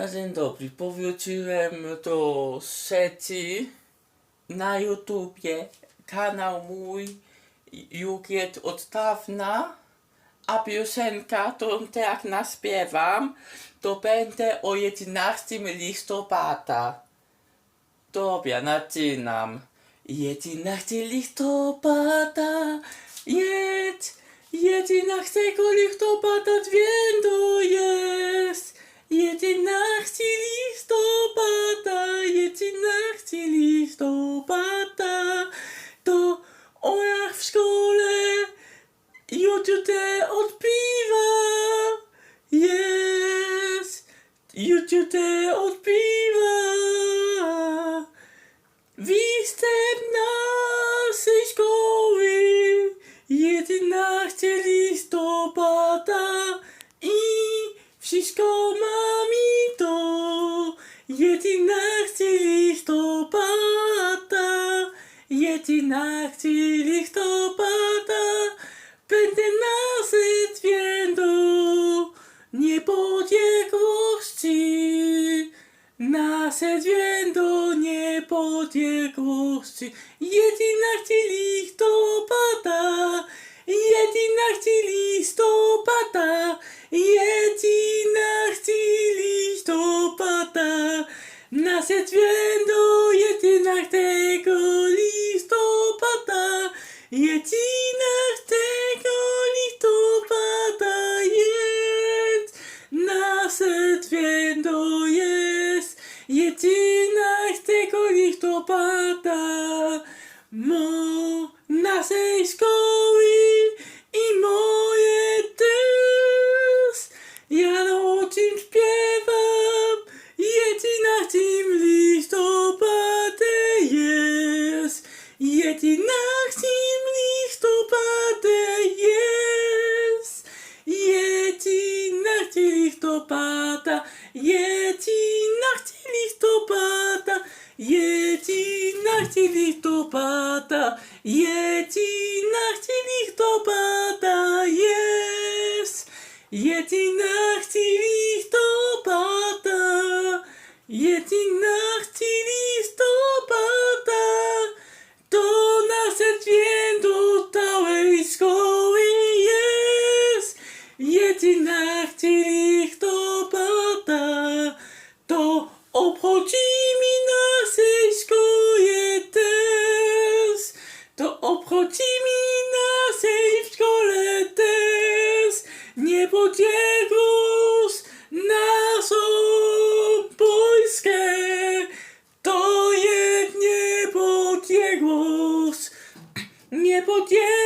A dzień dobry, powróciłem do sieci na YouTubie. Kanał mój już jest od dawna, a piosenka, którą teraz naśpiewam, to będzie o 11 listopada. Dobra, zaczynam. 11 listopada jest, 11 listopada święto jest. Jutro te odpiwa. Jest, jutro te odpiwa. Występ naszej szkoły 11 listopada. I wszystko mamy to. 11 listopada. 11 listopada nasze święto niepodległości 11 listopada. 11 listopada. 11 listopada. Nasze święto 11 listopada Mo naszej szkoły i moje też Ja o czym śpiewam 11 listopada jest 11 listopada jest 11 listopada 11 listopada 11 listopada jest 11 listopada niepodległość naszą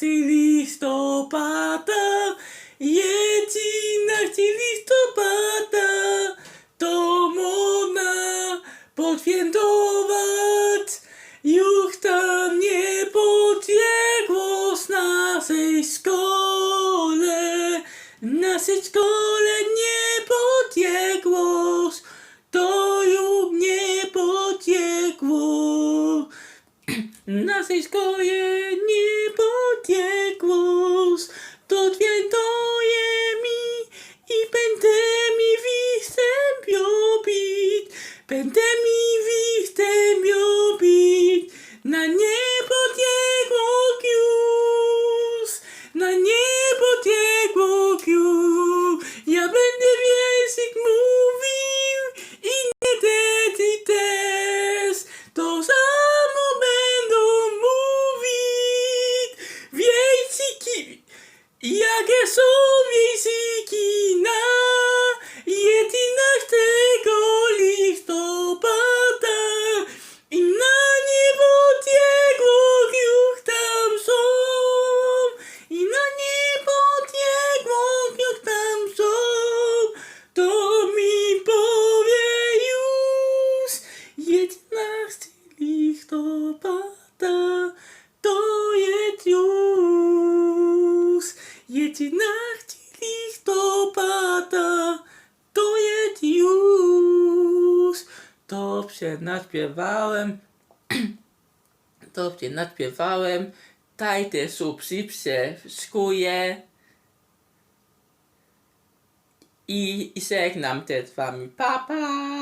11 listopada 11 listopada to można poświętować już tam nie podległość naszej szkole naszej szkole E Yagesu Mizuki na Dobrze naśpiewałem, dobrze naśpiewałem, dajcie subskrypcję i, i żegnam też z wami. Pa, pa!